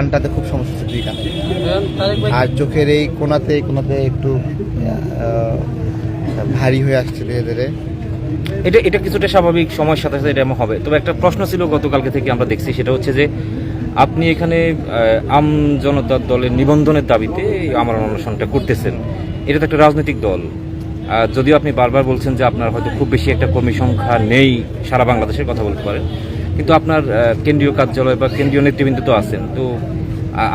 কানটাতে খুব সমস্যা হচ্ছে দুই কানে। আর চোখের এই কোনাতে এই কোনাতে একটু ভারী হয়ে আসছে ধীরে ধীরে। এটা এটা কিছুটা স্বাভাবিক সময়ের সাথে সাথে এটা হবে। তবে একটা প্রশ্ন ছিল গতকালকে থেকে আমরা দেখছি সেটা হচ্ছে যে আপনি এখানে আম জনতার দলের নিবন্ধনের দাবিতে আমার অনুষ্ঠানটা করতেছেন। এটা তো একটা রাজনৈতিক দল। আর যদিও আপনি বারবার বলছেন যে আপনার হয়তো খুব বেশি একটা কর্মী সংখ্যা নেই সারা বাংলাদেশের কথা বলতে পারেন। কিন্তু আপনার কেন্দ্রীয় কার্যালয় বা কেন্দ্রীয় নেতৃবৃন্দ তো আছেন। তো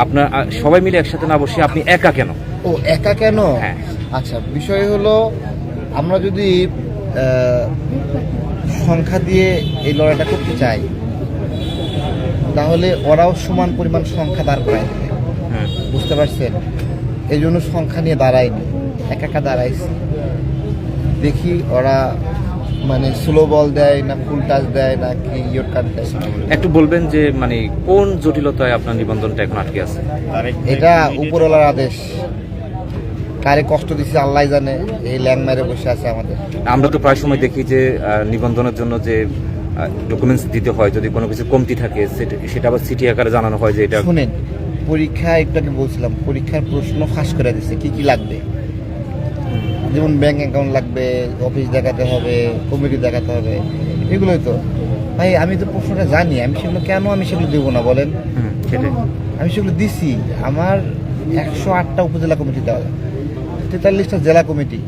আপনার সবাই মিলে একসাথে না বসে আপনি একা কেন? ও একা কেন? হ্যাঁ। আচ্ছা বিষয় হলো আমরা যদি সংখ্যা দিয়ে এই লড়াইটা করতে চাই তাহলে ওরাও সমান পরিমাণ সংখ্যা দাঁড় করায় দেবে। বুঝতে পারছেন? এই জন্য সংখ্যা নিয়ে দাঁড়ায়নি একা একা দাঁড়াইছি। দেখি ওরা মানে স্লো বল দেয় না ফুল টাচ দেয় না কি ইয়োর কার্ড দেয় একটু বলবেন যে মানে কোন জটিলতায় আপনার নিবন্ধনটা এখন আটকে আছে? এটা উপরওয়ালার আদেশ। কারে কষ্ট দিচ্ছে আল্লাহ জানে এই ল্যাং মেরে বসে আছে আমাদের। আমরা তো প্রায় সময় দেখি যে নিবন্ধনের জন্য যে ডকুমেন্টস দিতে হয় যদি কোনো কিছু কমতি থাকে সেটা- সেটা আবার সিটি আকারে জানানো হয় যে এটা শুনেন পরীক্ষা একটু আগে বলছিলাম পরীক্ষার প্রশ্ন ফাঁস করে দিচ্ছে কি কি লাগবে? যেমন ব্যাঙ্ক অ্যাকাউন্ট লাগবে অফিস দেখাতে হবে কমিটি দেখাতে হবে এগুলোই তো। ভাই আমি তো প্রশ্নটা জানি আমি সেগুলো কেন আমি সেগুলো দেবো না বলেন? সেটাই। আমি সেগুলো দিছি আমার একশো আটটা উপজেলা কমিটি দেওয়া তেতাল্লিশটা জেলা কমিটি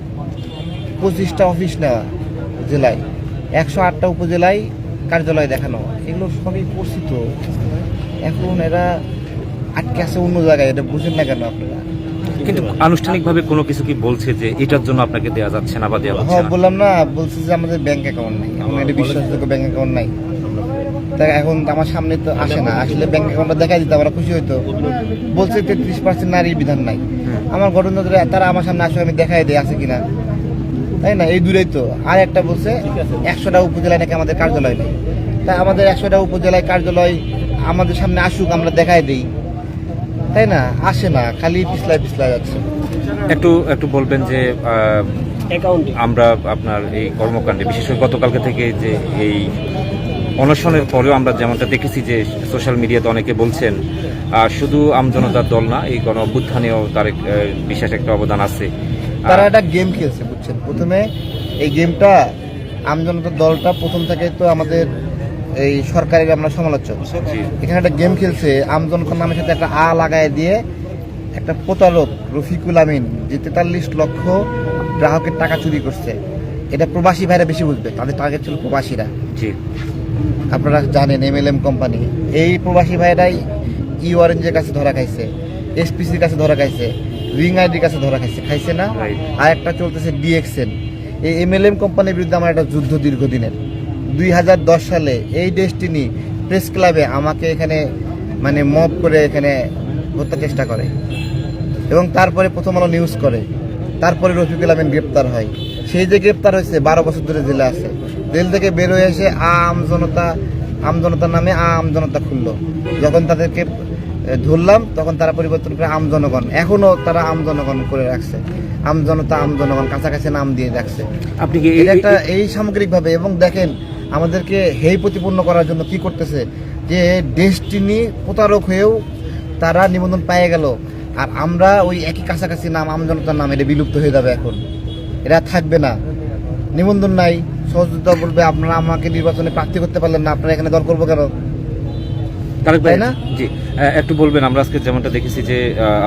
পঁচিশটা অফিস নেওয়া জেলায় একশো আটটা উপজেলায় কার্যালয় দেখানো এগুলো সবই পরিচিত এখন এরা আটকে আছে অন্য জায়গায় এটা বুঝেন না কেন আপনারা? কিন্তু আনুষ্ঠানিকভাবে কোনো কিছু কি বলছে যে এটার জন্য আপনাকে দেওয়া যাচ্ছে না বা দেওয়া হচ্ছে হ্যাঁ না? বললাম না বলছে যে আমাদের ব্যাংক অ্যাকাউন্ট নাই। এটা বিশ্বাসযোগ্য ব্যাংক অ্যাকাউন্ট নাই। তাই এখন আমার সামনে তো আসে না। আসলে ব্যাংক অ্যাকাউন্টটা দেখাই দিতে আমরা খুশি হইতো। বলছে তেত্রিশ পার্সেন্ট নারীর বিধান নাই। আমার ঘটনা ধরে তারা আমার সামনে আসলে আমি দেখাই দিই আছে কিনা। তাই না? এই দূরেই তো। আর একটা বলছে একশোটা উপজেলায় নাকি আমাদের কার্যালয় নেই। তাই আমাদের একশোটা উপজেলায় কার্যালয় আমাদের সামনে আসুক আমরা দেখাই দিই। তাই না? আসে না খালি পিছলায় পিছলায় যাচ্ছে। একটু একটু বলবেন যে আমরা আপনার এই কর্মকাণ্ডে বিশেষ করে গতকালকে থেকে যে এই অনশনের পরেও আমরা যেমনটা দেখেছি যে সোশ্যাল মিডিয়াতে অনেকে বলছেন আহ, শুধু আমজনতার দল না এই গণ অভ্যুত্থানেও তার বিশেষ একটা অবদান আছে। তারা একটা গেম খেলছে বুঝছেন? প্রথমে এই গেমটা আমজনতার দলটা প্রথম থেকে তো আমাদের এই সরকারের আমরা সমালোচক। এখানে একটা গেম খেলছে আমজনতার নামের সাথে একটা আ লাগায় দিয়ে একটা প্রতারক রফিকুল আমিন যে তেতাল্লিশ লক্ষ গ্রাহকের টাকা চুরি করছে। এটা প্রবাসী ভাইরা বেশি বুঝবে তাদের টার্গেট ছিল প্রবাসীরা। জি। আপনারা জানেন এমএলএম কোম্পানি এই প্রবাসী ভাইরাই ই অরেঞ্জের কাছে ধরা খাইছে এসপিসির কাছে ধরা খাইছে রিং আইডির কাছে ধরা খাইছে খাইছে না? আর একটা চলতেছে ডিএক্সএন এই এম এল এম কোম্পানির বিরুদ্ধে আমার একটা যুদ্ধ দীর্ঘদিনের। দুই হাজার দশ সালে এই ডেস্টিনি প্রেস ক্লাবে আমাকে এখানে মানে মব করে এখানে হত্যা চেষ্টা করে। এবং তারপরে প্রথম আলো নিউজ করে। তারপরে রফিকুল আমিন গ্রেপ্তার হয়। সেই যে গ্রেপ্তার হয়েছে বারো বছর ধরে জেলে আছে। জেল থেকে বের হয়ে এসে আম জনতা আম জনতার নামে আম জনতা খুললো। যখন তাদেরকে ধরলাম তখন তারা পরিবর্তন করে আম জনগণ। এখনও তারা আম জনগণ করে রাখছে। আম জনতা আম জনগণ কাছাকাছি নাম দিয়ে রাখছে। আপনি কি এটা এই- একটা এই সামগ্রিকভাবে এবং দেখেন আমাদেরকে হেই প্রতিপন্ন করার জন্য কি করতেছে? যে ডেস্টিনি প্রতারক হয়েও তারা নিবন্ধন পেয়ে গেল। আর আমরা ওই একই কাছাকাছি নাম আমজনতার নাম এটা বিলুপ্ত হয়ে যাবে এখন। এরা থাকবে না। নিবন্ধন নাই। সহযোগিতা বলবে আপনারা আমাকে নির্বাচনে প্রার্থী করতে পারলেন না আপনারা এখানে দল করব কেন? তারেক ভাই তাই না? জি। একটু বলবেন আমরা আজকে যেমনটা দেখেছি যে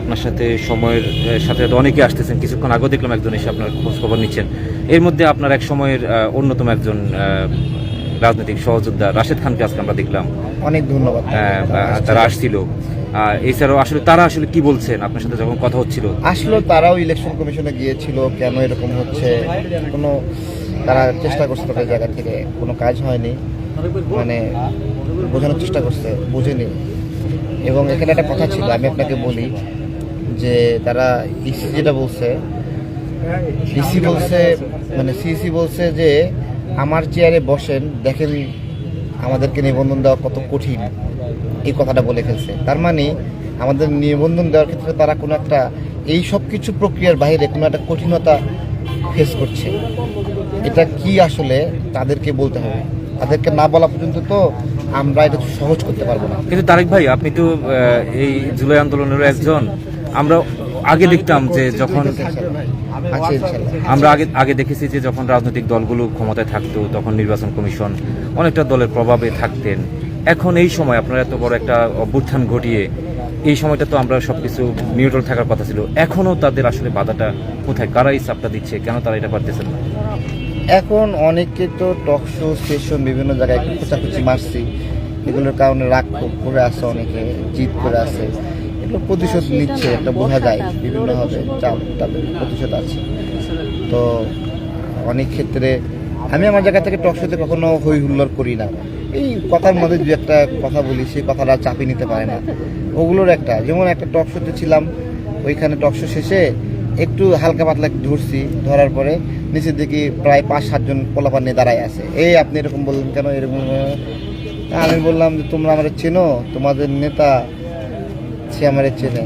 আপনার সাথে সময়ের সাথে সাথে অনেকে আসতেছেন কিছুক্ষণ আগেও দেখলাম একজন এসে আপনার খোঁজ খবর নিচ্ছেন। এর মধ্যে আপনার এক সময়ের অন্যতম একজন রাজনৈতিক সহযোদ্ধা রাশেদ খানকে আজকে আমরা দেখলাম। অনেক ধন্যবাদ। তারা আসছিল এছাড়াও আসলে তারা আসলে কি বলছেন? আপনার সাথে যখন কথা হচ্ছিল। আসলো তারাও ইলেকশন কমিশনে গিয়েছিল। কেন এরকম হচ্ছে? কোনো তারা চেষ্টা করছে তাদের জায়গা থেকে। কোনো কাজ হয়নি। মানে বোঝানোর চেষ্টা করছে বুঝেনি। এবং এখানে একটা কথা ছিল আমি আপনাকে বলি যে তারা ইসি যেটা বলছে ইসি বলছে মানে সিসি বলছে যে আমার চেয়ারে বসেন, দেখেন আমাদেরকে নিবন্ধন দেওয়া কত কঠিন। এই কথাটা বলে ফেলছে। তার মানে আমাদের নিবন্ধন দেওয়ার ক্ষেত্রে তারা কোনো একটা, এই সব কিছু প্রক্রিয়ার বাইরে কোনো একটা কঠিনতা ফেস করছে। এটা কি আসলে তাদেরকে বলতে হবে? তাদেরকে না বলা পর্যন্ত তো আমরা এটা সহজ করতে পারব না। কিন্তু তারেক ভাই, আপনি তো এই জুলাই আন্দোলনেরও একজন। আমরা আগে দেখতাম যে যখন আছে আমরা আগে আগে দেখেছি যে যখন রাজনৈতিক দলগুলো ক্ষমতায় থাকতো তখন নির্বাচন কমিশন অনেকটা দলের প্রভাবে থাকতেন। এখন এই সময় আপনারা এত বড় একটা অভ্যুত্থান ঘটিয়ে এই সময়টা তো আমরা সবকিছু নিউট্রাল থাকার কথা ছিল। এখনও তাদের আসলে বাধাটা কোথায়? কারা এই চাপটা দিচ্ছে? কেন তারা এটা পারতেছেন না? এখন অনেকে তো টক শো সেশন বিভিন্ন জায়গায় একটু খোঁচাখুচি মারছি। এগুলোর কারণে রাগ করে আসে অনেকে জিদ করে আসে এগুলো প্রতিশোধ নিচ্ছে একটা বোঝা যায় বিভিন্নভাবে চাপ তাদের প্রতিশোধ আছে। তো অনেক ক্ষেত্রে আমি আমার জায়গা থেকে টক শোতে কখনো হই হুল্লোড় করি না। এই কথার মধ্যে দু একটা কথা বলি সেই কথাটা চাপিয়ে নিতে পারে না। ওগুলোর একটা যেমন একটা টক শোতে ছিলাম ওইখানে টক শো শেষে একটু হালকা পাতলা ধরছি ধরার পরে নিচের দিকে প্রায় পাঁচ সাতজন পোলাপান নিয়ে দাঁড়ায় আছে। এই আপনি এরকম বললেন কেন? এরকম? আমি বললাম যে তোমরা আমার চেনো তোমাদের নেতা সে আমার চেনে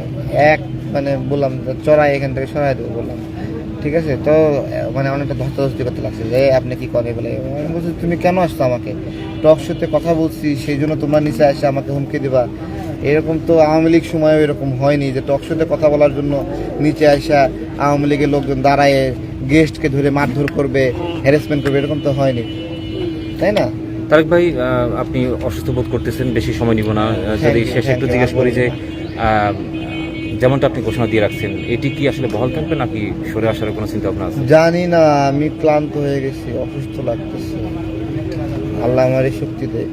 এক মানে বললাম চড়াই এখান থেকে সরাই দেবো বললাম। ঠিক আছে? তো মানে অনেকটা ধস্তাধস্তি করতে লাগছে যে আপনি কি করে বলে? আমি বলছি তুমি কেন আসছো আমাকে? টক শোতে কথা বলছি সেই জন্য তোমরা নিচে এসে আমাকে হুমকি দিবা। এরকম তো আওয়ামী লীগ সময়ও এরকম হয়নি যে টক শোতে কথা বলার জন্য নিচে আসা আওয়ামী লীগের লোকজন দাঁড়ায় গেস্টকে ধরে মারধর করবে হ্যারাসমেন্ট করবে এরকম তো হয়নি। তাই না? তারেক ভাই আপনি অসুস্থ বোধ করতেছেন বেশি সময় নিব না। যদি শেষে একটু জিজ্ঞেস করি যে যেমনটা আপনি ঘোষণা দিয়ে রাখছেন, এটি কি আসলে বহাল থাকবে নাকি সরে আসার কোনো চিন্তা ভাবনা আছে? জানি না, আমি ক্লান্ত হয়ে গেছি, অসুস্থ লাগতেছে। আল্লাহ আমারই শক্তি দেয়।